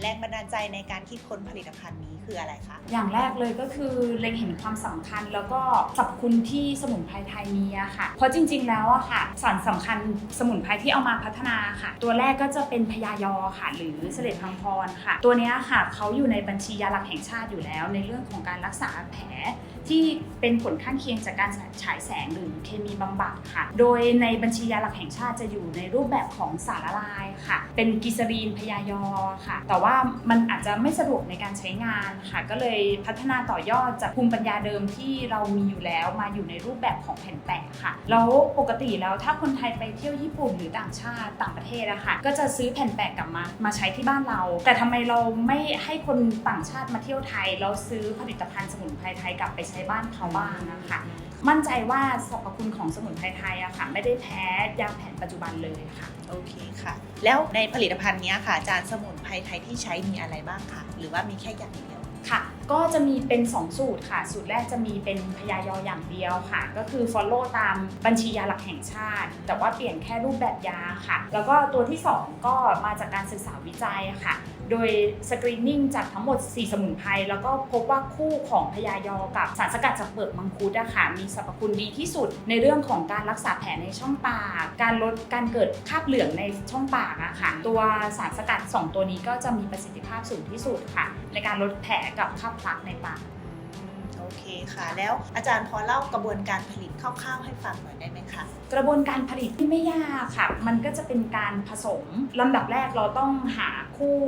แรงบันดาลใจในการคิดค้นผลิตภัณฑ์นี้คืออะไรคะ อย่างแรกเลยก็คือเล็งเห็นความสำคัญแล้วก็สรรพคุณที่สมุนไพรไทยมีอะค่ะ เพราะจริง ๆ แล้วอะค่ะสารสำคัญสมุนไพรที่เอามาพัฒนาค่ะ ตัวแรกก็จะเป็นพยายอค่ะ หรือเสลดพังพรค่ะ ตัวเนี้ยค่ะเขาอยู่ในบัญชียาหลักแห่งชาติอยู่แล้ว ในเรื่องของการรักษาแผล ที่เป็นผลข้างเคียงจากการฉายแสงหรือเคมีบำบัดค่ะ โดยในบัญชียาหลักแห่งชาติจะอยู่ในรูปแบบของสารละลายค่ะ เป็นกิซรีนพยายอค่ะ แต่ว่ามันอาจจะไม่สะดวกในการใช้งานค่ะ ก็เลยพัฒนาต่อยอดจากภูมิปัญญาเดิมที่เรามีอยู่แล้วมาอยู่ในรูปแบบของแผ่นแปะค่ะ แล้วปกติแล้วถ้าคนไทยไปเที่ยวญี่ปุ่นหรือต่างชาติต่างประเทศอะค่ะ ก็จะซื้อแผ่นแปะกลับมา มาใช้ที่บ้านเรา แต่ทำไมเราไม่ให้คนต่างชาติมาเที่ยวไทยแล้วซื้อผลิตภัณฑ์สมุนไพรไทยกลับไปใช้บ้านเขาบ้างนะคะมั่นใจว่าสรรพคุณของสมุนไพรไทยอะค่ะ ไม่ได้แพ้ยาแผนปัจจุบันเลยค่ะโอเคค่ะ แล้วในผลิตภัณฑ์เนี้ยค่ะอาจารย์สมุนไพรไทยที่ใช้มีอะไรบ้างคะหรือว่ามีแค่อย่างเดียวค่ะ ก็จะมีเป็น 2 สูตรค่ะ สูตรแรกจะมีเป็นพยายออย่างเดียวค่ะ ก็คือ follow ตามบัญชียาหลักแห่งชาติ แต่ว่าเปลี่ยนแค่รูปแบบยาค่ะ แล้วก็ตัวที่ 2 ก็มาจากการศึกษาวิจัยค่ะ โดยสกรีนนิ่งจากทั้งหมด 4 สมุนไพรแล้วก็พบว่าคู่ของพยายอกับสารสกัดจากเปลือกมังคุดอะค่ะมีสรรพคุณดีที่สุด ในเรื่องของการรักษาแผลในช่องปาก การลดการเกิดคราบเหลืองในช่องปากอะค่ะตัวสารสกัด 2 ตัวนี้ก็จะมีประสิทธิภาพสูงที่สุดค่ะ ในการลดแผลกับคราบพลักในปาก เคค่ะ แล้วอาจารย์พอเล่ากระบวนการผลิตคร่าวๆให้ฟังหน่อยได้ไหมคะกระบวนการผลิตที่ไม่ยากค่ะ มันก็จะเป็นการผสมลำดับแรกเราต้องหาคู่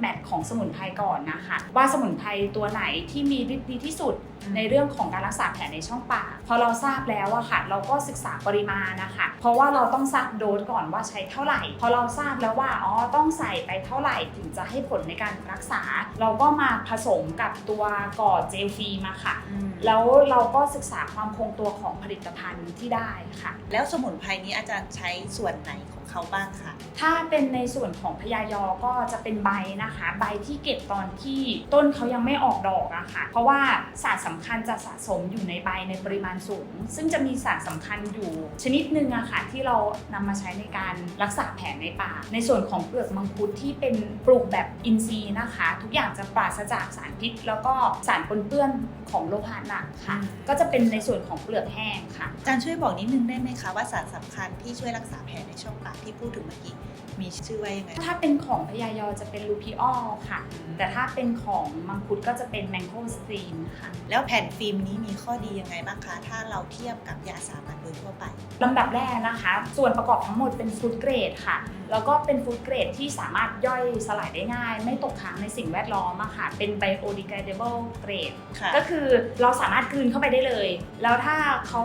แมทของสมุนไพรก่อนนะคะ ว่าสมุนไพรตัวไหนที่มีฤทธิ์ดีที่สุดอืมในเรื่องของการรักษาแผลในช่องปากพอเราทราบแล้วอะค่ะ เราก็ศึกษาปริมาณนะคะ เพราะว่าเราต้องทราบโดสก่อนว่าใช้เท่าไหร่ พอเราทราบแล้วว่าอ๋อต้องใส่ไปเท่าไหร่ถึงจะให้ผลในการรักษา เราก็มาผสมกับตัวก่อเจลฟิล์มอะค่ะอืมแล้วเราก็ศึกษาความคงตัวของผลิตภัณฑ์ที่ได้ค่ะ แล้วสมุนไพรนี้อาจารย์ใช้ส่วนไหนของ เขาบ้างคะถ้าเป็นในส่วนของพยายอก็จะเป็นใบนะคะ ใบที่เก็บตอนที่ต้นเขายังไม่ออกดอกอะค่ะ เพราะว่าสารสำคัญจะสะสมอยู่ในใบในปริมาณสูง ซึ่งจะมีสารสำคัญอยู่ชนิดหนึ่งอะค่ะที่เรานำมาใช้ในการรักษาแผลในปากในส่วนของเปลือกมังคุดที่เป็นปลูกแบบอินทรีย์นะคะ ทุกอย่างจะปราศจากสารพิษ แล้วก็สารปนเปื้อนของโลหะหนักค่ะ ก็จะเป็นในส่วนของเปลือกแห้งค่ะอาจารย์ช่วยบอกนิดนึงได้ไหมคะว่าสารสำคัญที่ช่วยรักษาแผลในช่องปากที่พูดถึงเมื่อกี้มีชื่อว่ายังไง ถ้าเป็นของพยายอจะเป็นลูพิออลค่ะ แต่ถ้าเป็นของมังคุดก็จะเป็นแมงโก้สตรีนค่ะ แล้วแผ่นฟิล์มนี้มีข้อดียังไงบ้างคะ ถ้าเราเทียบกับยาสามัญโดยทั่วไปลำดับแรกนะคะ ส่วนประกอบทั้งหมดเป็นฟู้ดเกรดค่ะ แล้วก็เป็นฟู้ดเกรดที่สามารถย่อยสลายได้ง่าย ไม่ตกค้างในสิ่งแวดล้อมอะค่ะ เป็น biodegradable เกรดค่ะก็คือเราสามารถกลืนเข้าไปได้เลย แล้วถ้าเขา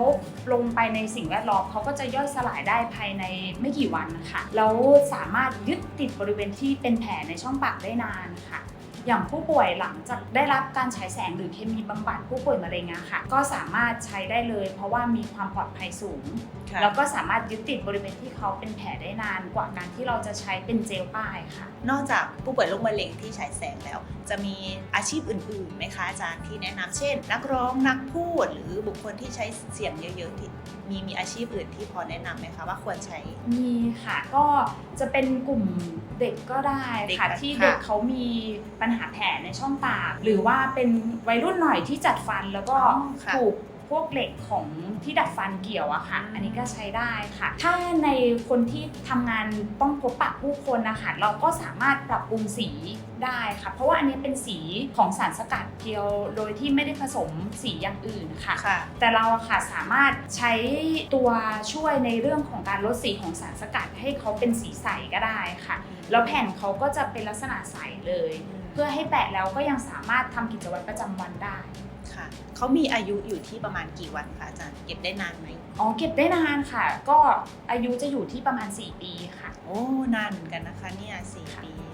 ลงไปในสิ่งแวดล้อมเขาก็จะย่อยสลายได้ภายในไม่กี่วันนะคะแล้วสามารถยึดติดบริเวณที่เป็นแผลในช่องปากได้นานค่ะอย่างผู้ป่วยหลังจากได้รับการฉายแสงหรือเคมีบำบัดผู้ป่วยมะเร็งอะค่ะ ก็สามารถใช้ได้เลย เพราะว่ามีความปลอดภัยสูงค่ะแล้วก็สามารถยึดติดบริเวณที่เขาเป็นแผลได้นานกว่าการที่เราจะใช้เป็นเจลป้ายค่ะ นอกจากผู้ป่วยโรคมะเร็งที่ฉายแสงแล้ว จะมีอาชีพอื่นๆไหมคะอาจารย์ที่แนะนำเช่น นักร้องนักพูดหรือบุคคลที่ใช้เสียงเยอะๆที่ มีมีอาชีพอื่นที่พอแนะนำไหมคะว่าควรใช้ มีค่ะก็จะเป็นกลุ่มเด็กก็ได้เด็กค่ะค่ะที่เด็กเขามีปัญหาแผลในช่องปาก หรือว่าเป็นวัยรุ่นหน่อยที่จัดฟันแล้วก็อ๋อค่ะ ถูก พวกเหล็กของที่ดัดฟันเกี่ยวอะค่ะอืมอันนี้ก็ใช้ได้ค่ะ ถ้าในคนที่ทำงานต้องพบปะผู้คนนะคะเราก็สามารถปรับปรุงสีได้ค่ะ เพราะว่าอันนี้เป็นสีของสารสกัดเพียว โดยที่ไม่ได้ผสมสีอย่างอื่นค่ะ ค่ะ แต่เราอะค่ะสามารถใช้ตัวช่วยในเรื่องของการลดสีของสารสกัดให้เขาเป็นสีใสก็ได้ค่ะ แล้วแผ่นเขาก็จะเป็นลักษณะใสเลย เพื่อให้แปะแล้วก็ยังสามารถทำกิจวัตรประจำวันได้ค่ะเขามีอายุอยู่ที่ประมาณกี่วันคะอาจารย์เก็บได้นานไหมอ๋อเก็บได้นานค่ะ ก็อายุจะอยู่ที่ประมาณ 4 ปีค่ะ โอ้นานเหมือนกันนะคะเนี่ยสี่ปีโอเคค่ะ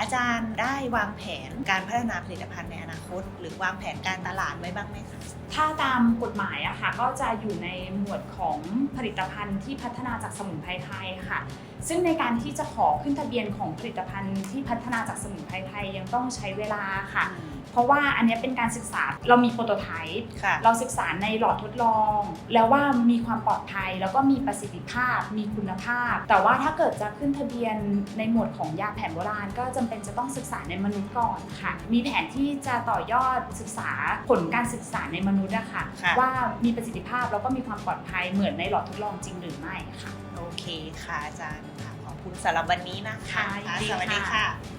อาจารย์ได้วางแผนการพัฒนาผลิตภัณฑ์ในอนาคต หรือวางแผนการตลาดไว้บ้างไหมคะถ้าตามกฎหมายอะค่ะก็จะอยู่ในหมวดของผลิตภัณฑ์ที่พัฒนาจากสมุนไพรไทยค่ะ ซึ่งในการที่จะขอขึ้นทะเบียนของผลิตภัณฑ์ที่พัฒนาจากสมุนไพรไทยยังต้องใช้เวลาค่ะ เพราะว่าอันเนี้ยเป็นการศึกษาเรามีโปรโตไทป์ค่ะเราศึกษาในหลอดทดลอง แล้วว่ามีความปลอดภัยแล้วก็มีประสิทธิภาพ มีคุณภาพ แต่ว่าถ้าเกิดจะขึ้นทะเบียนในหมวดของยาแผนโบราณก็จำำเป็นจะต้องศึกษาในมนุษย์ก่อนค่ะ มีแผนที่จะต่อยอดศึกษาผลการศึกษาในมนุษย์อะค่ะ ค่ะ ว่ามีประสิทธิภาพแล้วก็มีความปลอดภัยเหมือนในหลอดทดลองจริงหรือไม่ค่ะ โอเคค่ะอาจารย์ค่ะขอบคุณสำหรับวันนี้นะคะ ค่ะยินดีสวัสดีค่ะ ค่ะ